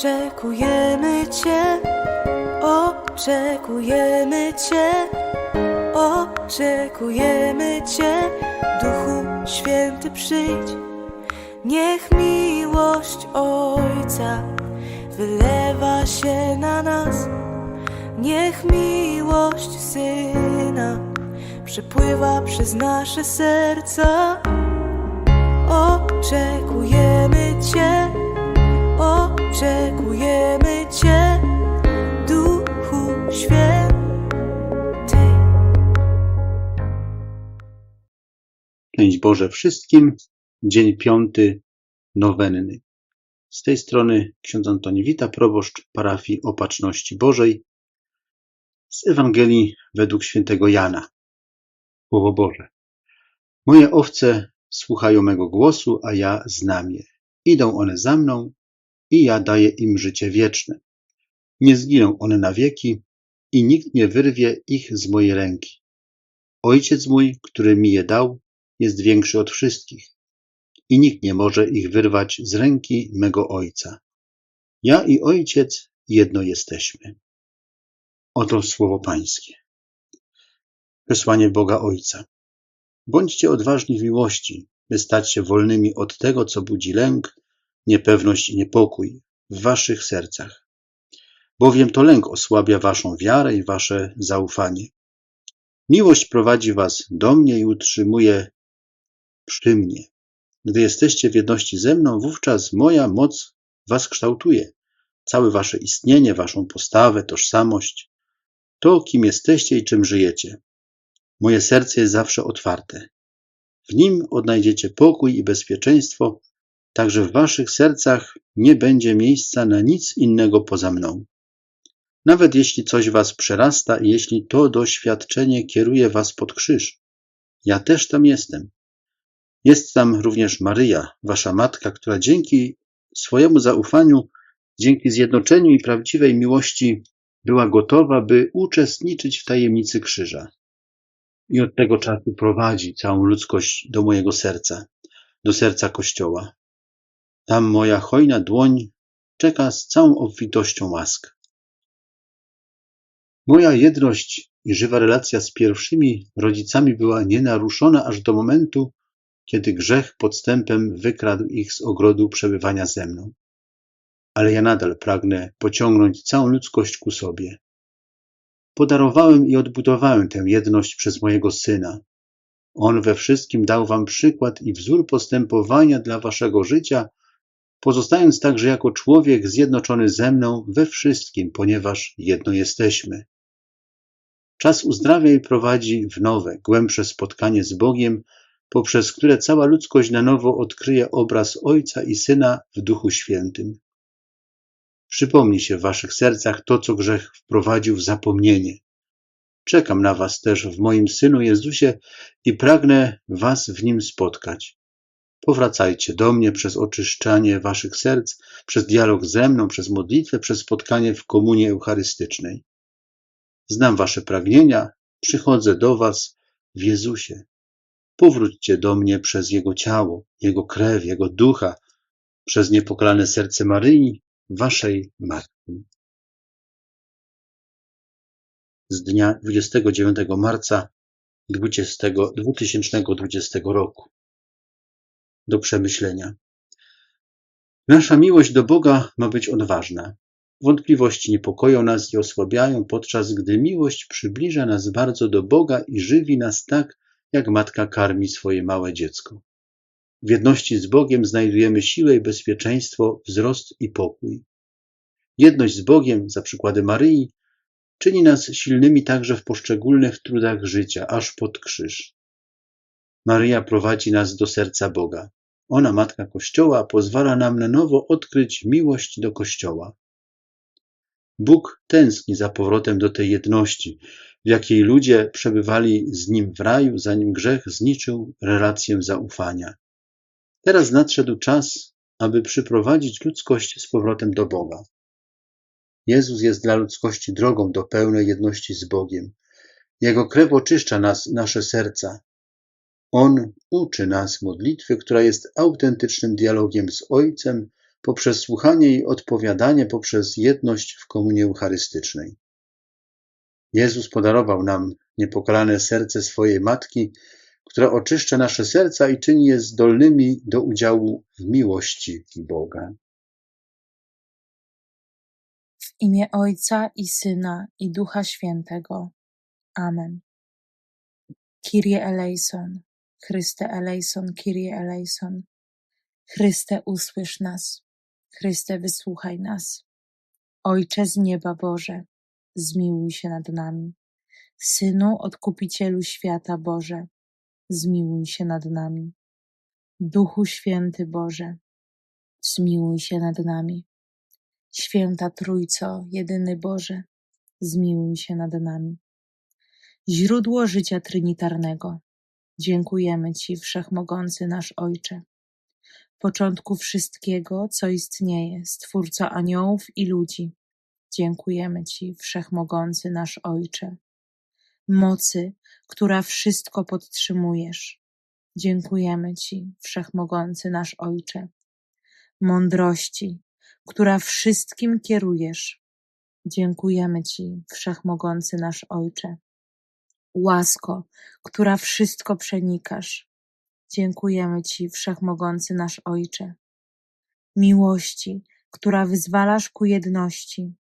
Oczekujemy Cię, oczekujemy Cię, oczekujemy Cię, Duchu Święty przyjdź. Niech miłość Ojca wylewa się na nas, niech miłość Syna przepływa przez nasze serca. Oczekujemy Cię, Szczęść Boże wszystkim. Dzień piąty nowenny. Z tej strony ksiądz Antoni Wita, proboszcz parafii Opatrzności Bożej z Ewangelii według świętego Jana. Słowo Boże. Moje owce słuchają mego głosu, a ja znam je. Idą one za mną i ja daję im życie wieczne. Nie zginą one na wieki i nikt nie wyrwie ich z mojej ręki. Ojciec mój, który mi je dał, jest większy od wszystkich i nikt nie może ich wyrwać z ręki mego Ojca. Ja i Ojciec jedno jesteśmy. Oto słowo Pańskie. Przesłanie Boga Ojca. Bądźcie odważni w miłości, by stać się wolnymi od tego, co budzi lęk, niepewność i niepokój w waszych sercach. Bowiem to lęk osłabia waszą wiarę i wasze zaufanie. Miłość prowadzi was do mnie i utrzymuje przy mnie. Gdy jesteście w jedności ze mną, wówczas moja moc was kształtuje. Całe wasze istnienie, waszą postawę, tożsamość, to kim jesteście i czym żyjecie. Moje serce jest zawsze otwarte. W nim odnajdziecie pokój i bezpieczeństwo, także w waszych sercach nie będzie miejsca na nic innego poza mną. Nawet jeśli coś was przerasta i jeśli to doświadczenie kieruje was pod krzyż, ja też tam jestem. Jest tam również Maryja, wasza matka, która dzięki swojemu zaufaniu, dzięki zjednoczeniu i prawdziwej miłości była gotowa, by uczestniczyć w tajemnicy krzyża. I od tego czasu prowadzi całą ludzkość do mojego serca, do serca Kościoła. Tam moja hojna dłoń czeka z całą obfitością łask. Moja jedność i żywa relacja z pierwszymi rodzicami była nienaruszona aż do momentu, kiedy grzech podstępem wykradł ich z ogrodu przebywania ze mną. Ale ja nadal pragnę pociągnąć całą ludzkość ku sobie. Podarowałem i odbudowałem tę jedność przez mojego Syna. On we wszystkim dał wam przykład i wzór postępowania dla waszego życia, pozostając także jako człowiek zjednoczony ze mną we wszystkim, ponieważ jedno jesteśmy. Czas uzdrawia i prowadzi w nowe, głębsze spotkanie z Bogiem, poprzez które cała ludzkość na nowo odkryje obraz Ojca i Syna w Duchu Świętym. Przypomnij się w waszych sercach to, co grzech wprowadził w zapomnienie. Czekam na was też w moim Synu Jezusie i pragnę was w nim spotkać. Powracajcie do mnie przez oczyszczanie waszych serc, przez dialog ze mną, przez modlitwę, przez spotkanie w komunii eucharystycznej. Znam wasze pragnienia, przychodzę do was w Jezusie. Powróćcie do mnie przez Jego ciało, Jego krew, Jego ducha, przez niepokalane serce Maryi, waszej Matki. Z dnia 29 marca 20, 2020 roku. Do przemyślenia. Nasza miłość do Boga ma być odważna. Wątpliwości niepokoją nas i osłabiają, podczas gdy miłość przybliża nas bardzo do Boga i żywi nas tak, jak matka karmi swoje małe dziecko. W jedności z Bogiem znajdujemy siłę i bezpieczeństwo, wzrost i pokój. Jedność z Bogiem, za przykładem Maryi, czyni nas silnymi także w poszczególnych trudach życia, aż pod krzyż. Maryja prowadzi nas do serca Boga. Ona, Matka Kościoła, pozwala nam na nowo odkryć miłość do Kościoła. Bóg tęskni za powrotem do tej jedności, w jakiej ludzie przebywali z Nim w raju, zanim grzech zniczył relację zaufania. Teraz nadszedł czas, aby przyprowadzić ludzkość z powrotem do Boga. Jezus jest dla ludzkości drogą do pełnej jedności z Bogiem. Jego krew oczyszcza nas, nasze serca. On uczy nas modlitwy, która jest autentycznym dialogiem z Ojcem poprzez słuchanie i odpowiadanie, poprzez jedność w komunii eucharystycznej. Jezus podarował nam niepokalane serce swojej Matki, która oczyszcza nasze serca i czyni je zdolnymi do udziału w miłości Boga. W imię Ojca i Syna i Ducha Świętego. Amen. Kyrie eleison, Chryste eleison, Kyrie eleison. Chryste usłysz nas, Chryste wysłuchaj nas. Ojcze z nieba Boże, zmiłuj się nad nami. Synu Odkupicielu świata Boże, zmiłuj się nad nami. Duchu Święty Boże, zmiłuj się nad nami. Święta Trójco, jedyny Boże, zmiłuj się nad nami. Źródło życia trinitarnego, dziękujemy Ci, Wszechmogący nasz Ojcze. Początku wszystkiego, co istnieje, Stwórco aniołów i ludzi, dziękujemy Ci, Wszechmogący nasz Ojcze. Mocy, która wszystko podtrzymujesz, dziękujemy Ci, Wszechmogący nasz Ojcze. Mądrości, która wszystkim kierujesz. Dziękujemy Ci, Wszechmogący nasz Ojcze. Łasko, która wszystko przenikasz. Dziękujemy Ci, Wszechmogący nasz Ojcze. Miłości, która wyzwalasz ku jedności.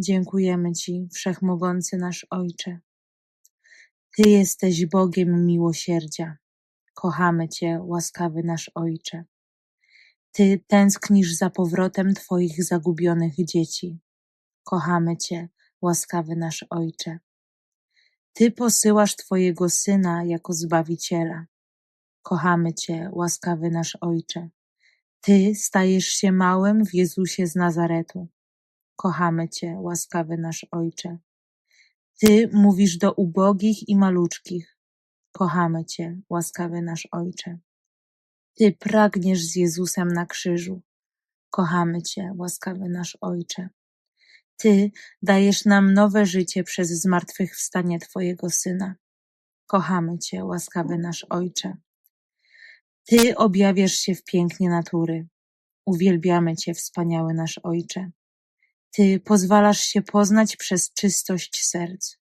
Dziękujemy Ci, Wszechmogący nasz Ojcze. Ty jesteś Bogiem miłosierdzia. Kochamy Cię, łaskawy nasz Ojcze. Ty tęsknisz za powrotem Twoich zagubionych dzieci. Kochamy Cię, łaskawy nasz Ojcze. Ty posyłasz Twojego Syna jako Zbawiciela. Kochamy Cię, łaskawy nasz Ojcze. Ty stajesz się małym w Jezusie z Nazaretu. Kochamy Cię, łaskawy nasz Ojcze. Ty mówisz do ubogich i maluczkich. Kochamy Cię, łaskawy nasz Ojcze. Ty pragniesz z Jezusem na krzyżu. Kochamy Cię, łaskawy nasz Ojcze. Ty dajesz nam nowe życie przez zmartwychwstanie Twojego Syna. Kochamy Cię, łaskawy nasz Ojcze. Ty objawiasz się w pięknie natury. Uwielbiamy Cię, wspaniały nasz Ojcze. Ty pozwalasz się poznać przez czystość serc.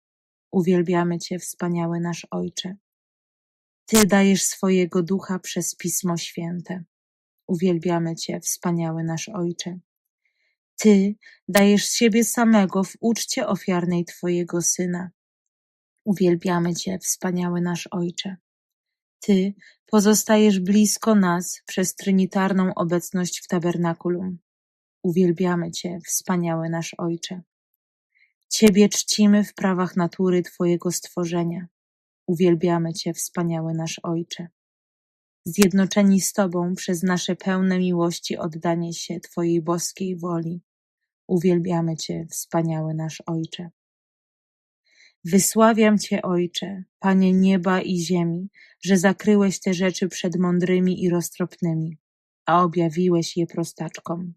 Uwielbiamy Cię, wspaniały nasz Ojcze. Ty dajesz swojego ducha przez Pismo Święte. Uwielbiamy Cię, wspaniały nasz Ojcze. Ty dajesz siebie samego w uczcie ofiarnej Twojego Syna. Uwielbiamy Cię, wspaniały nasz Ojcze. Ty pozostajesz blisko nas przez trinitarną obecność w tabernakulum. Uwielbiamy Cię, wspaniały nasz Ojcze. Ciebie czcimy w prawach natury Twojego stworzenia. Uwielbiamy Cię, wspaniały nasz Ojcze. Zjednoczeni z Tobą przez nasze pełne miłości oddanie się Twojej boskiej woli. Uwielbiamy Cię, wspaniały nasz Ojcze. Wysławiam Cię, Ojcze, Panie nieba i ziemi, że zakryłeś te rzeczy przed mądrymi i roztropnymi, a objawiłeś je prostaczkom.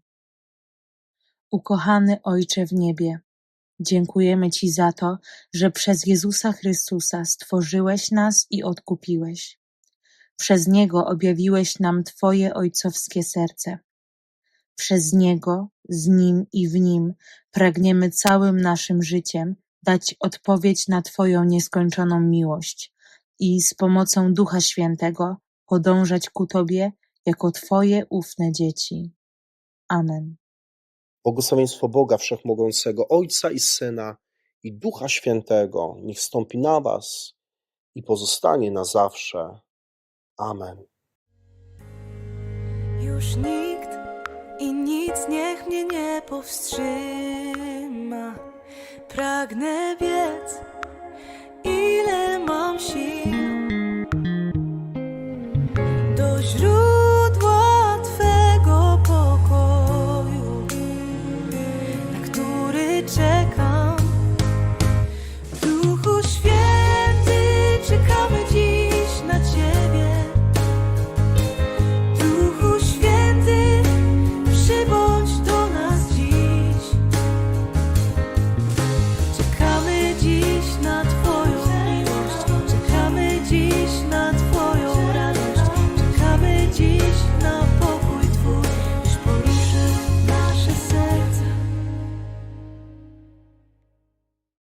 Ukochany Ojcze w niebie, dziękujemy Ci za to, że przez Jezusa Chrystusa stworzyłeś nas i odkupiłeś. Przez Niego objawiłeś nam Twoje ojcowskie serce. Przez Niego, z Nim i w Nim pragniemy całym naszym życiem dać odpowiedź na Twoją nieskończoną miłość i z pomocą Ducha Świętego podążać ku Tobie jako Twoje ufne dzieci. Amen. Błogosławieństwo Boga Wszechmogącego, Ojca i Syna i Ducha Świętego, niech stąpi na was i pozostanie na zawsze. Amen. Już nikt i nic niech mnie nie powstrzyma. Pragnę biec, ile